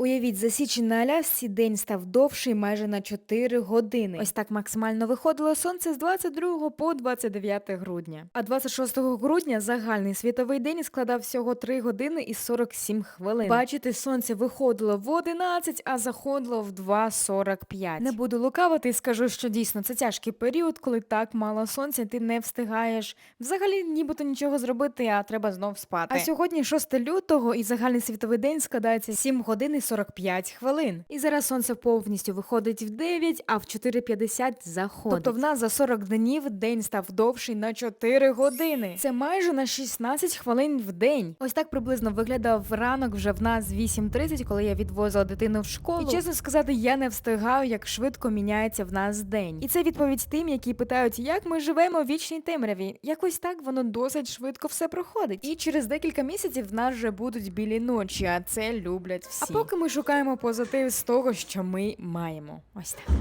Уявіть, за січень на Алясці день став довший майже на 4 години. Ось так максимально виходило сонце з 22 по 29 грудня. А 26 грудня загальний світовий день складав всього 3 години і 47 хвилин. Бачите, сонце виходило в 11, а заходило в 2.45. Не буду лукавити і скажу, що дійсно це тяжкий період, коли так мало сонця, ти не встигаєш взагалі нібито нічого зробити, а треба знов спати. А сьогодні 6 лютого і загальний світовий день складається 7 годин і 45 хвилин. І зараз сонце повністю виходить в 9, а в 4.50 заходить. Тобто в нас за 40 днів день став довший на 4 години. Це майже на 16 хвилин в день. Ось так приблизно виглядав ранок вже в нас 8.30, коли я відвозила дитину в школу. І чесно сказати, я не встигаю, як швидко міняється в нас день. І це відповідь тим, які питають, як ми живемо в вічній темряві. Якось так воно досить швидко все проходить. І через декілька місяців в нас вже будуть білі ночі, а це люблять всі. А поки ми шукаємо позитив з того, що ми маємо. Ось так.